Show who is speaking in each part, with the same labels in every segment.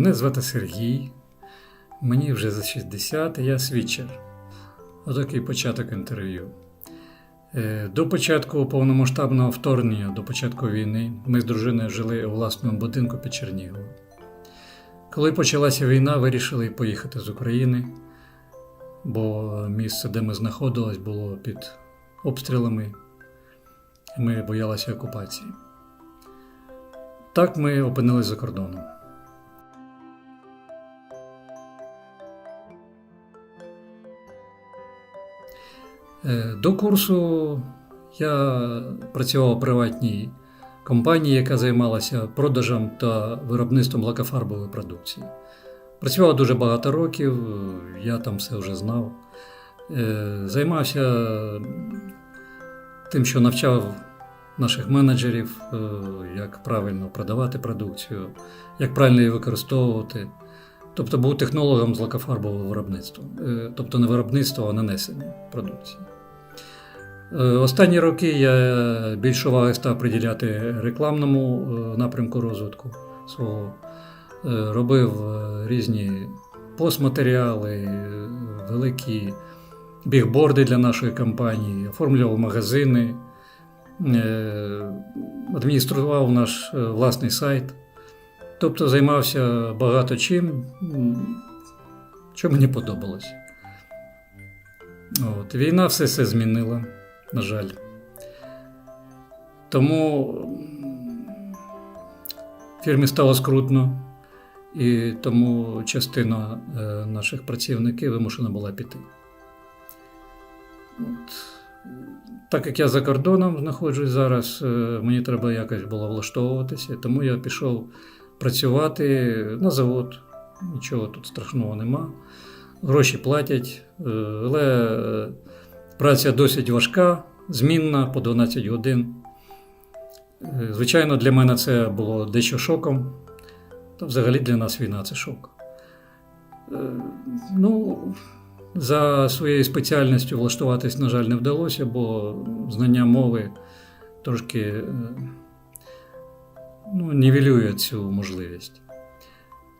Speaker 1: Мене звати Сергій, мені вже за 60, я свідчер. Отакий початок інтерв'ю. Е, До початку повномасштабного вторгнення, до початку війни, ми з дружиною жили у власному будинку під Черніговом. Коли почалася війна, вирішили поїхати з України, бо місце, де ми знаходились, було під обстрілами, ми боялися окупації. Так ми опинились за кордоном. До курсу я працював у приватній компанії, яка займалася продажем та виробництвом лакофарбової продукції. Працював дуже багато років, е, я там все вже знав. Е, Займався тим, що навчав наших менеджерів, е, як правильно продавати продукцію, як правильно її використовувати. Тобто був технологом з лакофарбового виробництва, Е, тобто не виробництва, а нанесення продукції. Е, Останні роки я більше уваги став приділяти рекламному е, напрямку розвитку свого. Е, Робив різні постматеріали, великі бігборди для нашої компанії, оформлював магазини, адміністрував наш власний сайт. Тобто займався багато чим, що мені подобалось. От. Війна все це змінила, на жаль. Тому фірмі стало скрутно, і тому частина е, наших працівників вимушена була піти. От. Так як я за кордоном знаходжусь зараз, е, мені треба якось було влаштовуватися, тому я пішов працювати на завод. Нічого тут страшного нема. Гроші платять, е, але праця досить важка, змінна по 12 годин. Е, Звичайно, для мене це було дещо шоком. Та взагалі для нас війна це шок. Е, Ну, за своєю спеціальністю влаштуватись, на жаль, не вдалося, бо знання мови трошки е, ну, нівелює цю можливість.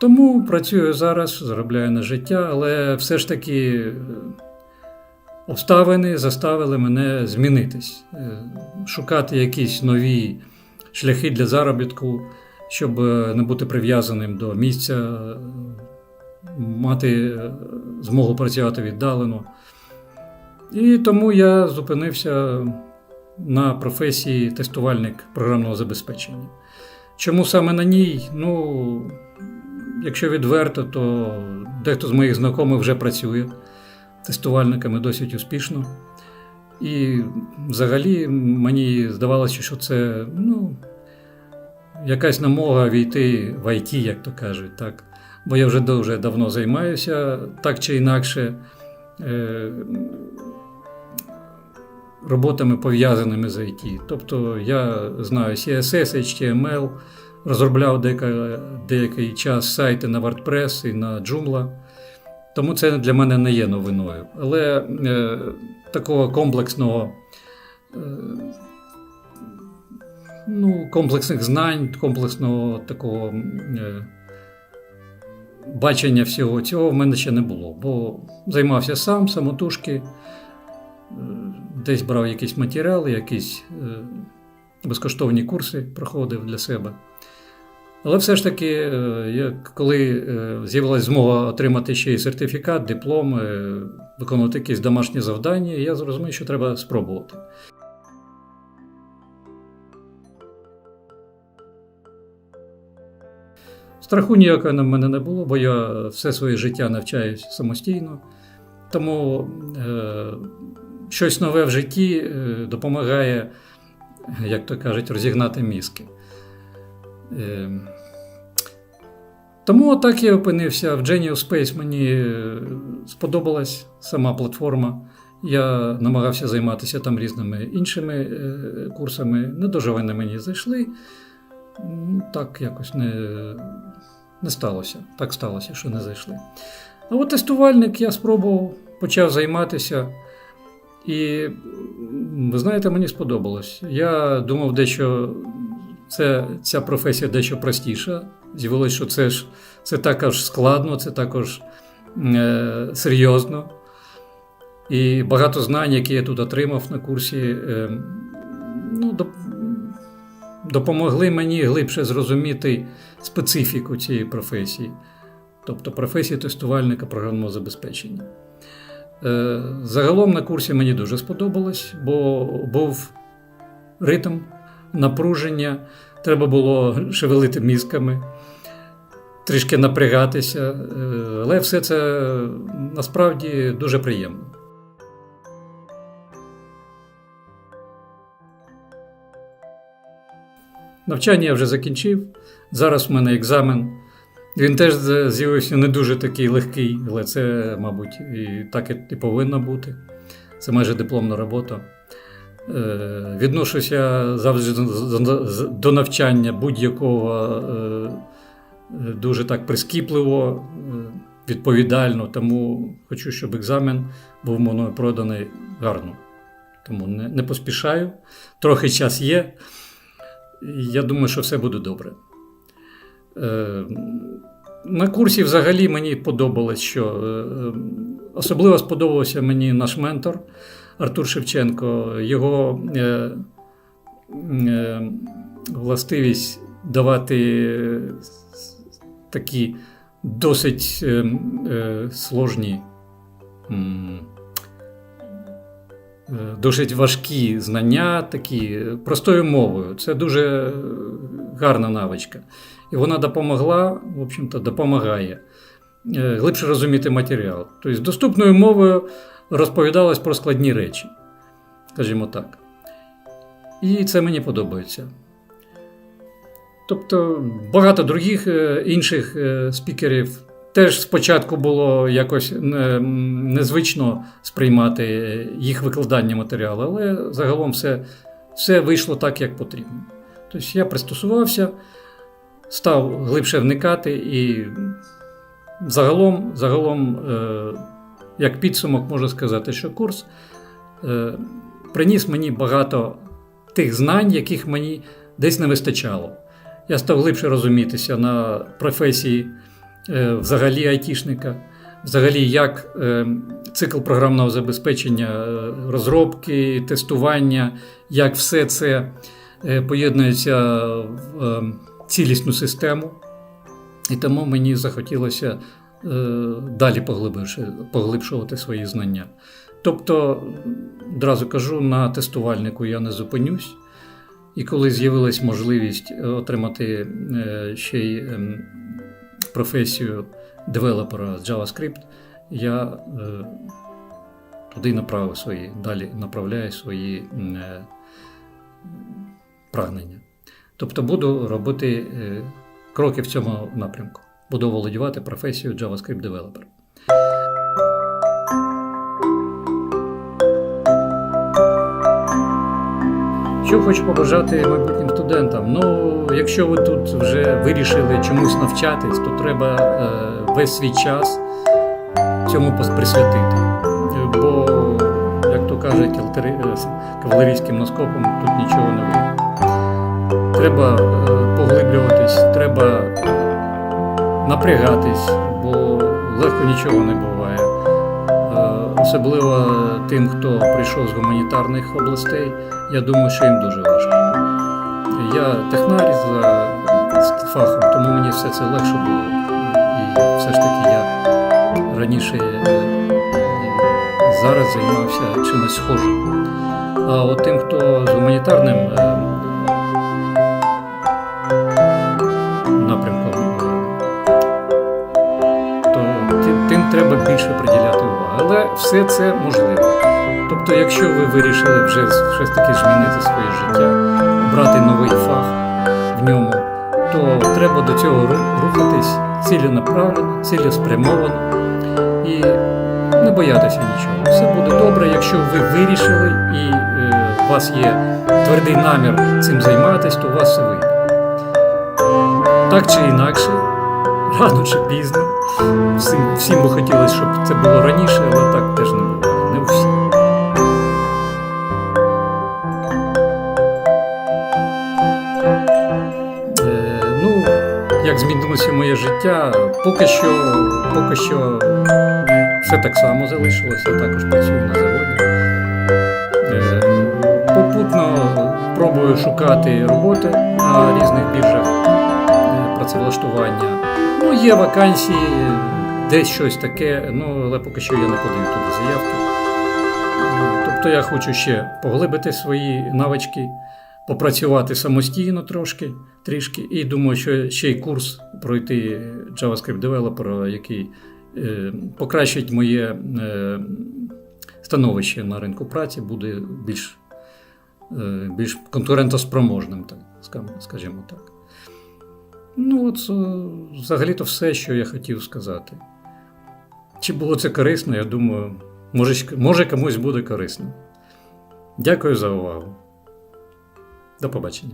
Speaker 1: Тому працюю зараз, заробляю на життя, але все ж таки обставини заставили мене змінитись, е, шукати якісь нові шляхи для заробітку, щоб е, не бути прив'язаним до місця, е, мати змогу працювати віддалено. І тому я зупинився на професії тестувальник програмного забезпечення. Чому саме на ній? Ну, якщо відверто, то дехто з моїх знайомих вже працює тестувальниками досить успішно. І взагалі мені здавалося, що це ну, якась намога війти в IT, як то кажуть. так. Бо я вже дуже давно займаюся так чи інакше е, роботами пов'язаними з IT. Тобто я знаю CSS, HTML, розробляв деяка, деякий час сайти на WordPress і на Joomla. Тому це для мене не є новиною. Але е, такого комплексного, е, ну, комплексних знань, комплексного такого е, бачення всього цього в мене ще не було. Бо займався сам, самотужки, е, десь брав якісь матеріали, якісь е, безкоштовні курси проходив для себе. Але все ж таки, е, коли е, з'явилася змога отримати ще й сертифікат, диплом, е, виконувати якісь домашні завдання, я зрозумів, що треба спробувати. Страху ніякого на мене не було, бо я все своє життя навчаюсь самостійно. Тому е, щось нове в житті допомагає, як то кажуть, розігнати мізки. Е, тому так я опинився в Genius Space. Мені е, сподобалась сама платформа. Я намагався займатися там різними іншими е, курсами. Не дуже вони мені зайшли. Так якось не, не сталося. Так сталося, що не зайшли. А от тестувальник я спробував, почав займатися. І ви знаєте, мені сподобалось. Я думав, дещо це, ця професія дещо простіша З'явилось, що це ж це також складно, це також е, серйозно. І багато знань, які я тут отримав на курсі, е, ну, допомогли мені глибше зрозуміти специфіку цієї професії, тобто професії тестувальника програмного забезпечення. Е, Загалом на курсі мені дуже сподобалось, бо був ритм, напруження, треба було шевелити мізками, трішки напрягатися, е, але все це насправді дуже приємно. Навчання я вже закінчив. Зараз в мене екзамен. Він теж з'явився не дуже такий легкий, але це, мабуть, і так і повинно бути. Це майже дипломна робота. Е, Відношуся завжди до навчання будь-якого е, дуже так прискіпливо, е, відповідально, тому хочу, щоб екзамен був мною проданий гарно. Тому не, не поспішаю. Трохи час є. Я думаю, що все буде добре. На курсі взагалі мені подобалось, що особливо сподобався мені наш ментор Артур Шевченко, його е, е, властивість давати е, такі досить е, е, сложні, е, досить важкі знання, такі простою мовою. Це дуже е, гарна навичка. І вона допомогла, в общем-то, допомагає глибше розуміти матеріал. Тобто, доступною мовою розповідалось про складні речі, скажімо так. І це мені подобається. Тобто багато других е, інших е, спікерів теж спочатку було якось незвично сприймати їх викладання матеріалу, але загалом все, все вийшло так, як потрібно. Тобто я пристосувався, став глибше вникати і загалом, загалом е, як підсумок, можу сказати, що курс е, приніс мені багато тих знань, яких мені десь не вистачало. Я став глибше розумітися на професії е, взагалі айтішника, взагалі, як цикл програмного забезпечення, розробки, тестування, як все це поєднується в цілісну систему. І тому мені захотілося е, далі поглибшувати свої знання. Тобто, одразу кажу, на тестувальнику я не зупинюсь. І коли з'явилась можливість е, отримати е, ще й ем, професію девелопера з JavaScript, я туди направив свої, далі направляю свої прагнення. Тобто буду робити кроки в цьому напрямку. Буду володівати професією JavaScript девелопер. Що хочу побажати майбутнім студентам? Ну, якщо ви тут вже вирішили чомусь навчатись, то треба е, весь свій час цьому присвятити. Бо, як то кажуть, е, кавалерійським наскоком тут нічого не вийде. Треба е, поглиблюватись, треба напрягатись, бо легко нічого не буває. Е, Особливо тим, хто прийшов з гуманітарних областей, я думаю, що їм дуже важко. Я технар за фахом, тому мені все це легше було. І все ж таки я раніше е, зараз займався чимось схожим. А от тим, хто з гуманітарним треба більше приділяти увагу. Але все це можливо. Тобто, якщо ви вирішили вже щось таки змінити своє життя, обрати новий фах в ньому, то треба до цього рухатись ціленаправленно, цілеспрямовано і не боятися нічого. Все буде добре, якщо ви вирішили і е, у вас є твердий намір цим займатися, то у вас все вийде. Так чи інакше, рано чи пізно. Всім, всім би хотілося, щоб це було раніше, але так теж не буває. Не у всіх. Е, ну, як змінити звернулося моє життя. Поки що, поки що все так само залишилося, я також працюю на заводі. Е, Попутно пробую шукати роботи на різних біржах е, працевлаштування. Ну, є вакансії, десь щось таке, ну, але поки що я не подаю туди заявки. Тобто я хочу ще поглибити свої навички, попрацювати самостійно трошки, трішки, і думаю, що ще й курс пройти JavaScript Developer, який е, покращить моє е, становище на ринку праці, буде більш, е, більш конкурентоспроможним, так, скажімо так. Ну, от е, взагалі-то все, що я хотів сказати. Чи було це корисно, я думаю, може, може комусь буде корисно. Дякую за увагу. До побачення.